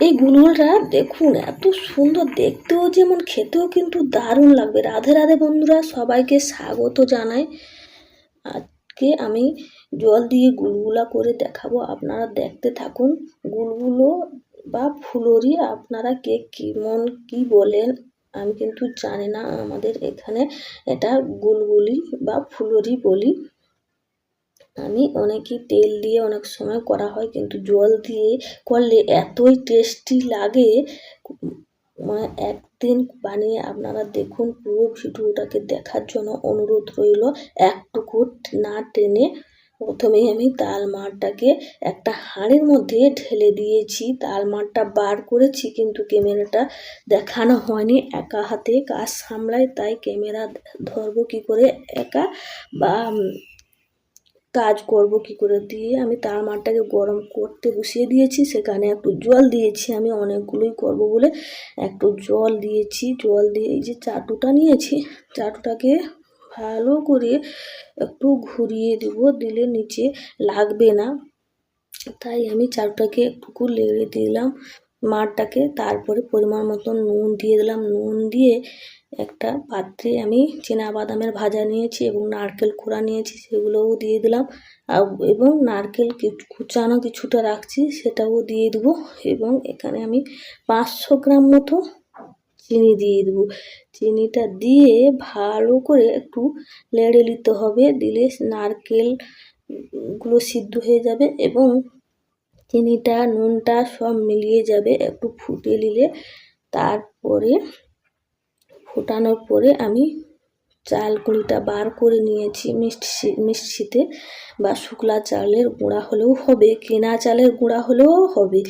এই গুলগুলটা দেখুন, এত সুন্দর, দেখতেও যেমন, খেতেও কিন্তু দারুণ লাগবে। রাধে রাধে বন্ধুরা, সবাইকে স্বাগত জানাই। আজকে আমি জল দিয়ে গুলগুলা করে দেখাবো। আপনারা দেখতে থাকুন, গুলগুলো বা ফুলরি আপনারা কে কেমন, কি বলেন, আমি কিন্তু জানি না। আমাদের এখানে এটা গুলগুলি বা ফুলরি বলি। আমি অনেকই তেল দিয়ে অনেক সময় করা হয়, কিন্তু জল দিয়ে করলে এতই টেস্টি লাগে। মানে একদিন বানিয়ে আপনারা দেখুন, পুরো ভিডিওটাকে দেখার জন্য অনুরোধ রইল একটুকু না টেনে প্রথমেই আমি তাল মারটাকে একটা হাঁড়ির মধ্যে ঢেলে দিয়েছি। তাল মারটা বার করেছি, কিন্তু ক্যামেরাটা দেখানো হয়নি। একা হাতে কাজ সামলাই তাই ক্যামেরা ধরবো কি করে? একা? বা কাজ করব কি করে? দিয়ে আমি তার মাঠটাকে গরম করতে বসিয়ে দিয়েছি, সেখানে একটু জল দিয়েছি। আমি অনেকগুলোই করব বলে একটু জল দিয়েছি। জল দিয়ে এই যে চাটুটা নিয়েছি, চাটুটাকে ভালো করে একটু ঘুরিয়ে দেব। দিলে নিচে লাগবে না। তাই আমি চাটুটাকে একটু লেড়ে দিলাম। মাঠটাকে তারপরে পরিমাণ মতন নুন দিয়ে দিলাম। নুন দিয়ে একটা পাত্রে আমি চেনা বাদামের ভাজা নিয়েছি এবং নারকেল কোড়া নিয়েছি, সেগুলোও দিয়ে দিলাম। এবং নারকেল কুচানো কিছুটা রাখছি, সেটাও দিয়ে দেবো এবং এখানে আমি পাঁচশো গ্রাম মতো চিনি দিয়ে দেবো। চিনিটা দিয়ে ভালো করে একটু লেড়ে নিতে হবে, দিলে নারকেলগুলো সিদ্ধ হয়ে যাবে এবং চিনিটা, নুনটা সব মিলিয়ে যাবে একটু ফুটে নিলে। তারপরে ফোটানোর পরে আমি চাল কুড়িটা বার করে নিয়েছি মিষ্টি, মিষ্টিতে বা শুকলা চালের গুঁড়া হলেও হবে, কেনা চালের গুঁড়া হলেও হবে।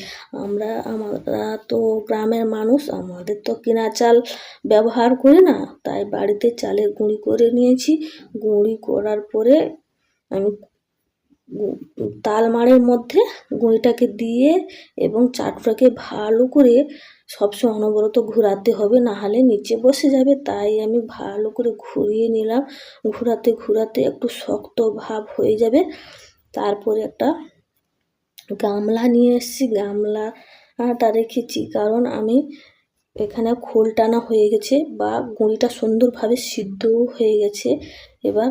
আমরা আমরা তো গ্রামের মানুষ, আমাদের তো কেনা চাল ব্যবহার করে না, তাই বাড়িতে চালের গুঁড়ি করে নিয়েছি। গুঁড়ি করার পরে আমি তালমাড়ের মধ্যে গুঁড়িটাকে দিয়ে এবং চাটুটাকে ভালো করে সবসময় অনবরত ঘোরাতে হবে, নাহলে নিচে বসে যাবে। তাই আমি ভালো করে ঘুরিয়ে নিলাম। ঘোরাতে ঘোরাতে একটু শক্ত ভাব হয়ে যাবে। তারপরে একটা গামলা নিয়ে এসেছি। গামলাটা রেখেছি কারণ আমি এখানে খোল টানা হয়ে গেছে বা গুঁড়িটা সুন্দরভাবে সিদ্ধও হয়ে গেছে। এবার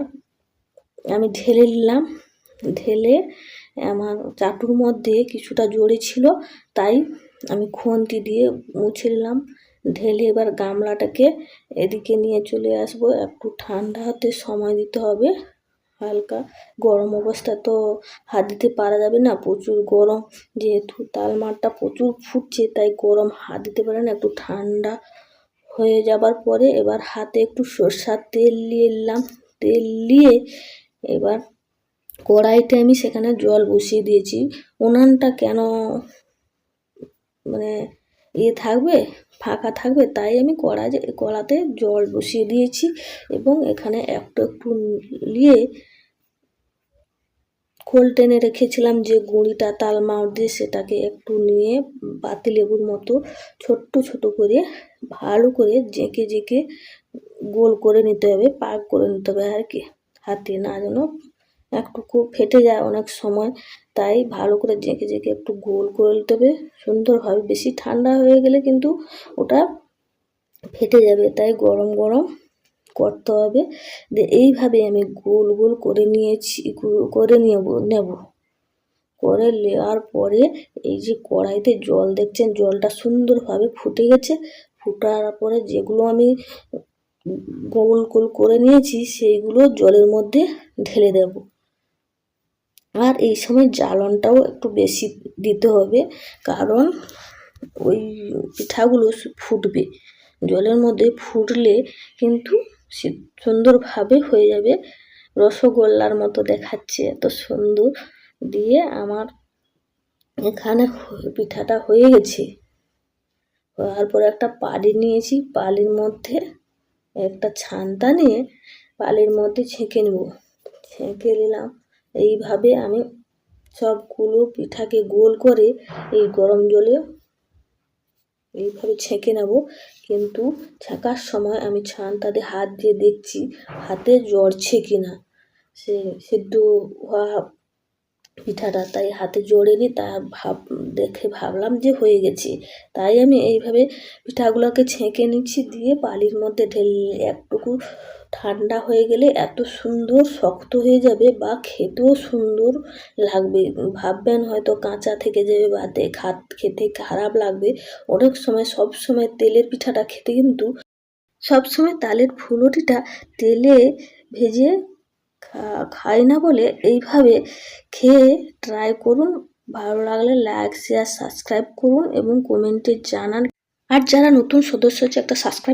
আমি ঢেলে নিলাম। ঢেলে, আমার চাটুর মধ্যে কিছুটা জড়ি ছিল, তাই আমি খুন্তি দিয়ে মুছে নিলাম। ঢেলে এবার গামলাটাকে এদিকে নিয়ে চলে আসব। একটু ঠান্ডা হতে সময় দিতে হবে। হালকা গরম অবস্থা তো হাত দিতে পারা যাবে না, প্রচুর গরম। যেহেতু তাল মাঠটা প্রচুর ফুটছে, তাই গরম হাত দিতে পারে না। একটু ঠান্ডা হয়ে যাবার পরে এবার হাতে একটু সরষার তেল নিয়ে এলাম তেল নিয়ে এবার কড়াইতে আমি সেখানে জল বসিয়ে দিয়েছি। উনানটা কেন মানে ইয়ে থাকবে, ফাঁকা থাকবে, তাই আমি কড়া কড়াতে জল বসিয়ে দিয়েছি এবং এখানে একটু একটু নিয়ে খোল টেনে রেখেছিলাম যে গুঁড়িটা তালমাও দিয়ে সেটাকে একটু নিয়ে বাতি লেবুর মতো ছোট্ট ছোট করে ভালো করে জেঁকে জেঁকে গোল করে নিতে হবে, পাক করে নিতে হবে আর কি, হাতে না যেন একটুকু ফেটে যায় অনেক সময়। তাই ভালো করে জেঁকে জেঁকে একটু গোল করে নিতে হবে। সুন্দরভাবে বেশি ঠান্ডা হয়ে গেলে কিন্তু ওটা ফেটে যাবে। তাই গরম গরম করতে হবে। এইভাবে আমি গোল গোল করে নিয়েছি করে নেব নেব। করে নেওয়ার পরে এই যে কড়াইতে জল দেখছেন, জলটা সুন্দরভাবে ফুটে গেছে। ফুটার পরে যেগুলো আমি গোল গোল করে নিয়েছি, সেইগুলো জলের মধ্যে ঢেলে দেব। আর এই সময় জ্বালনটাও একটু বেশি দিতে হবে, কারণ ওই পিঠাগুলো ফুটবে। জলের মধ্যে ফুটলে কিন্তু সুন্দরভাবে হয়ে যাবে। রসগোল্লার মতো দেখাচ্ছে, এত সুন্দর। দিয়ে আমার এখানে পিঠাটা হয়ে গেছে। হওয়ার পরে একটা পালি নিয়েছি, পালির মধ্যে একটা ছানটা নিয়ে পালির মধ্যে ছেঁকে নেব। ছেঁকে নিলাম। এইভাবে আমি সবগুলো পিঠাকে গোল করে এই গরম জলে এইভাবে ছেঁকে নেব। কিন্তু ছেঁকার সময় আমি ছান ছানটাতে হাত দিয়ে দেখছি হাতে জড়ছে কি না সে সেদ্ধ হওয়া পিঠাটা তাই হাতে জড়িনি তা ভাব, দেখে ভাবলাম যে হয়ে গেছে। তাই আমি এইভাবে পিঠাগুলোকে ছেঁকে নিচ্ছি দিয়ে বালির মধ্যে ঢেলে একটুকু ঠান্ডা হয়ে গেলে এত সুন্দর শক্ত হয়ে যাবে বা খেতেও সুন্দর লাগবে। ভাববেন হয়তো কাঁচা থেকে যাবে বা খাত খেতে খারাপ লাগবে। অনেক সময়, সব সময় তেলের পিঠাটা খেতে কিন্তু সবসময় তালের ফুলুরিটা তেলে ভেজে খাই না বলে এইভাবে খেয়ে ট্রাই করুন। ভালো লাগলে লাইক শেয়ার সাবস্ক্রাইব করুন এবং কমেন্টে জানান। আর যারা নতুন সদস্য হচ্ছে একটা সাবস্ক্রাইব